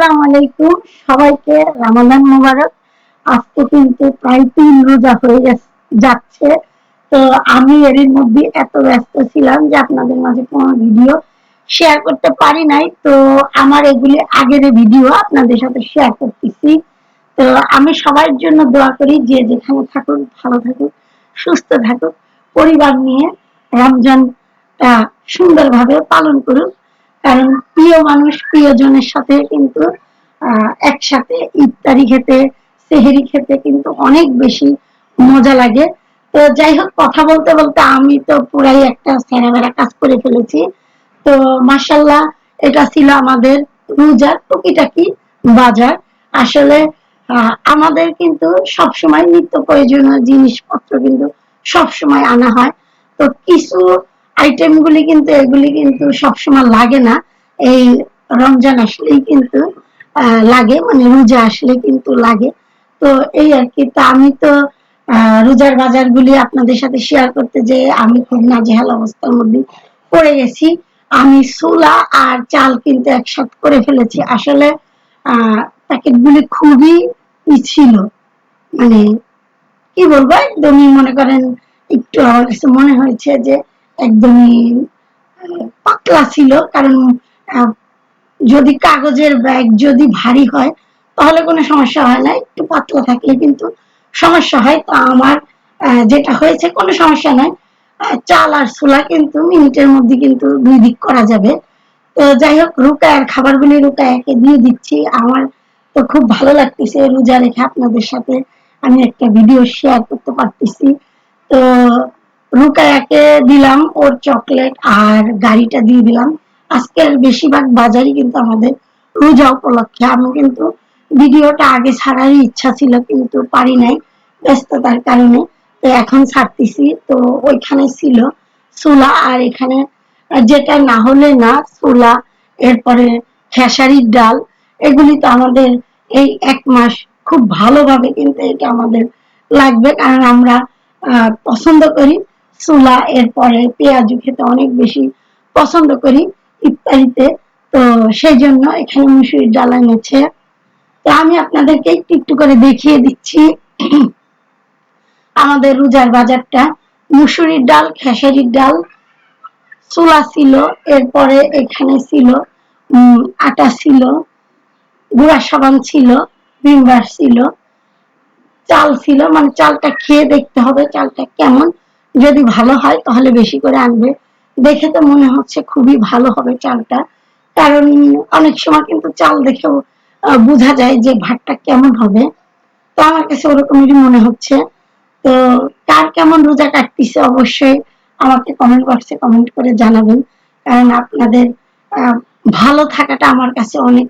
আসসালামু আলাইকুম সবাইকে রামাদান মোবারক। আজকে কিন্তু প্রায় তিন রোজা হয়ে যাচ্ছে। তো আমি এর মধ্যে এত ব্যস্ত ছিলাম যে আপনাদের মাঝে কোনো ভিডিও শেয়ার করতে পারি নাই। তো আমার এগুলি আগের ভিডিও আপনাদের সাথে শেয়ার করতেছি। তো আমি সবার জন্য দোয়া করি যে যেখানে থাকুক ভালো থাকুক সুস্থ থাকুক। পরিবার নিয়ে রমজানটা সুন্দরভাবে পালন করুক। কারণ প্রিয় মানুষ, প্রিয়জনের সাথে কিন্তু একসাথে ইফতারি খেতে, সেহেরি খেতে কিন্তু অনেক বেশি মজা লাগে। তো যাই হোক, কথা বলতে বলতে আমি তো পুরাই একটা সেরাবেরা কাজ করে ফেলেছি। তো মাসাল্লাহ এটা ছিল আমাদের রোজার টুকিটাকি বাজার। আসলে আমাদের কিন্তু সবসময় নিত্য প্রয়োজনীয় জিনিসপত্র কিন্তু সবসময় আনা হয়। তো কিছু আইটেম গুলি কিন্তু এগুলি কিন্তু সবসময় লাগে না। এই রমজান আসলেই কিন্তু লাগে মানে রোজা আসলে কিন্তু লাগে। তো এই আর কি, তা আমি তো রোজার বাজারগুলি আপনাদের সাথে শেয়ার করতে যে আমি খুব নাজেহাল অবস্থার মধ্যে পড়ে গেছি। আমি সোলা আর চাল কিন্তু একসাথে করে ফেলেছি। আসলে প্যাকেটগুলি খুবই ছিল মানে কি বলব, একদমই মনে করেন, একটু আমার কাছে মনে হয়েছে যে একদমই পাতলা ছিল কারণ যদি কাগজের ব্যাগ যদি ভারী হয় তাহলে কোনো সমস্যা হয় না একটু পাতলা থাকলে কিন্তু সমস্যা হয়। তো আমার যেটা হয়েছে কোনো সমস্যা আহ, চাল আর ছোলা কিন্তু মিনিটের মধ্যে কিন্তু দুই দিক করা যাবে। তো যাই হোক রুকায়ের খাবারগুলি রুকায়াকে দিয়ে দিচ্ছি। আমার তো খুব ভালো লাগতেছে রোজা রেখে আপনাদের সাথে আমি একটা ভিডিও শেয়ার করতে পারতেছি। তো রুকায়াকে দিলাম ওর চকলেট আর গাড়িটা দিয়ে দিলাম। আজকের বেশিরভাগ বাজারই কিন্তু আমাদের রোজা উপলক্ষে। আমি কিন্তু ভিডিওটা আগে ছাড়ারই ইচ্ছা ছিল, কিন্তু পারি নাই ব্যস্ততার কারণে। তো এখন ছাড়তেছি। তো ওইখানে ছিল সোলা, আর এখানে যেটা না হলে না, সোলা, এরপরে খেসারির ডাল। এগুলি তো আমাদের এই এক মাস খুব ভালোভাবে কিন্তু এটা আমাদের লাগবে, কারণ আমরা পছন্দ করি। সোলা এরপরে পেঁয়াজু খেতে অনেক বেশি পছন্দ করি ইত্যাদিতে। তো সেই জন্য এখানে মুসুরির ডাল এনেছে। তো আমি আপনাদেরকে একটু একটু করে দেখিয়ে দিচ্ছি। আমাদের রোজার বাজারটা মুসুরির ডাল, খেসারির ডাল ছোলা ছিল, এরপরে এখানে ছিল আটা ছিল, গুঁড়া সাবান ছিল, ভিমবার ছিল, চাল ছিল মানে চালটা খেয়ে দেখতে হবে চালটা কেমন। যদি ভালো হয় তাহলে বেশি করে আনবে। দেখে তো মনে হচ্ছে খুবই ভালো হবে চালটা। কারণ অনেক সময় কিন্তু চাল দেখেও বোঝা যায় যে ভাতটা কেমন হবে। তো আমার কাছে ওরকমই মনে হচ্ছে। তো কার কেমন রোজা কাটতেছে অবশ্যই আমাকে কমেন্ট বক্সে কমেন্ট করে জানাবেন। কারণ আপনাদের ভালো থাকাটা আমার কাছে অনেক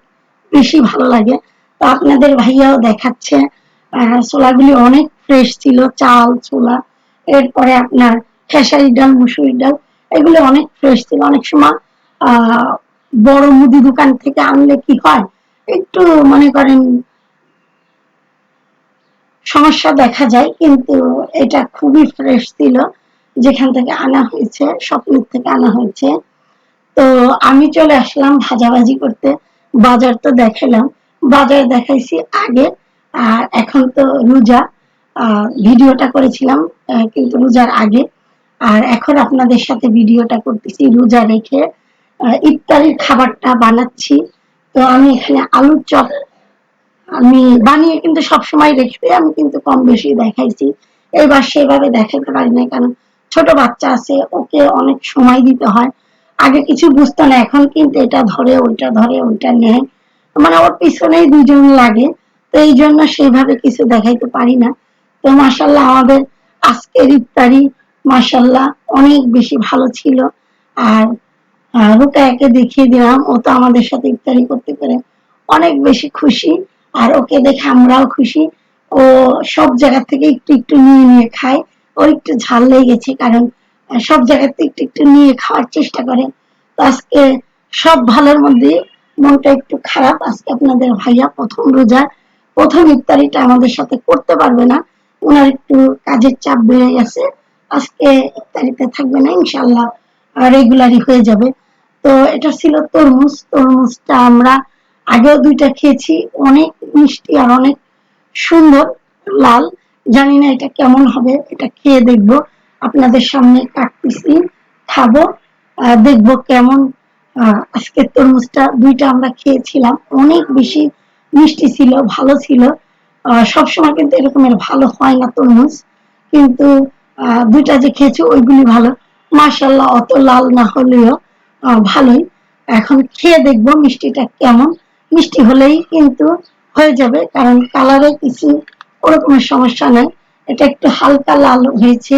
বেশি ভালো লাগে। তো আপনাদের ভাইয়াও দেখাচ্ছে ছোলাগুলি অনেক ফ্রেশ ছিল, চাল, ছোলা। এরপরে আপনার খেসারি ডাল মুসুরি ডাল, এগুলো অনেক ফ্রেশ ছিল। অনেক সময় বড় মুদি দোকান থেকে আনলে কি হয়, একটু মনে করেন সমস্যা দেখা যায়, কিন্তু এটা খুবই ফ্রেশ ছিল, যেখান থেকে আনা হয়েছে, স্বপ্নের থেকে আনা হয়েছে। তো আমি চলে আসলাম ভাজাভাজি করতে, বাজার তো দেখালাম, বাজার দেখাইছি আগে, আর এখন তো রোজা। ভিডিওটা করেছিলাম কিন্তু রোজার আগে। আর এখন আপনাদের সাথে ভিডিওটা করতেছি, রোজা রেখে ইফতারির খাবারটা বানাচ্ছি। তো আমি এখানে আলুর চপ, আমি বানিয়ে কিন্তু সবসময় রেখে আমি কিন্তু কম বেশি দেখাইছি। এবার সেভাবে দেখাতে পারি না কারণ ছোট বাচ্চা আছে, ওকে অনেক সময় দিতে হয়। আগে কিছু বুঝতো না, এখন কিন্তু এটা ধরে, ওইটা ধরে, ওইটা নেয়। মানে ওর পিছনেই দুজন লাগে, তো এই জন্য সেইভাবে কিছু দেখাইতে পারি না। তো মাসাল্লাহ আমাদের আজকের ইফতারি মাসাল্লাহ অনেক বেশি ভালো ছিল। আর আহ, রুকায়াকে দেখিয়ে দিলাম ও তো আমাদের সাথে ইফতারি করতে পেরে অনেক বেশি খুশি। আর ওকে দেখে আমরাও খুশি। ও সব জায়গা থেকে একটু একটু নিয়ে নিয়ে খায়। ওর একটু ঝাল লেগে গেছে কারণ সব জায়গাতে একটু একটু নিয়ে খাওয়ার চেষ্টা করে। তো আজকে সব ভালোর মধ্যে মনটা একটু খারাপ। আজকে আপনাদের ভাইয়া প্রথম রোজা প্রথম ইফতারিটা আমাদের সাথে করতে পারবে না। ওনার একটু কাজের চাপ বেড়ে গেছে। আজকে ইফতারিতে থাকবে না ইনশাল্লাহ রেগুলারই হয়ে যাবে। তো এটা ছিল তরমুজ। তরমুজটা আমরা আগেও দুইটা খেয়েছি। অনেক মিষ্টি আর অনেক সুন্দর লাল। জানি না এটা কেমন হবে এটা খেয়ে দেখব। আপনাদের সামনে কাটতেছি খাব দেখব কেমন আহ, আজকের তরমুজটা দুইটা আমরা খেয়েছিলাম। অনেক বেশি মিষ্টি ছিল ভালো ছিল। সবসময় কিন্তু এরকমের ভালো হয় না তরমুজ। কিন্তু দুইটা যে খেয়েছি, ওইগুলি ভালো। মার্শাল্লাহ অত লাল না হলেও ভালোই। এখন খেয়ে দেখব মিষ্টিটা কেমন। মিষ্টি হলেই কিন্তু হয়ে যাবে, কারণ কালারে কিছু ওরকমের সমস্যা নেই। এটা একটু হালকা লাল হয়েছে।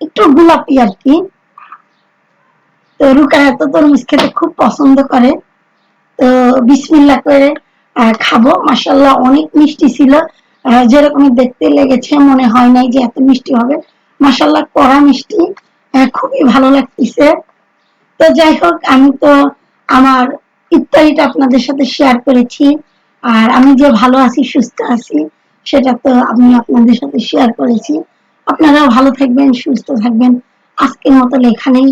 একটু গোলাপি আর কি। তো রুকায়া তো তরমুজ খেতে খুব পছন্দ করে। তো বিসমিল্লা করে খাব। মাসাল্লাহ অনেক মিষ্টি ছিল। যেরকম দেখতে লেগেছে, মনে হয় নাই যে এত মিষ্টি হবে। মাসাল্লাহ কড়া মিষ্টি খুবই ভালো লাগতেছে। তো যাই হোক, আমি তো আমার ইত্যাদিটা আপনাদের সাথে শেয়ার করেছি। আর আমি যে ভালো আছি, সুস্থ আছি, সেটা তো আমি আপনাদের সাথে শেয়ার করেছি। আপনারাও ভালো থাকবেন, সুস্থ থাকবেন। আজকের মতো এখানেই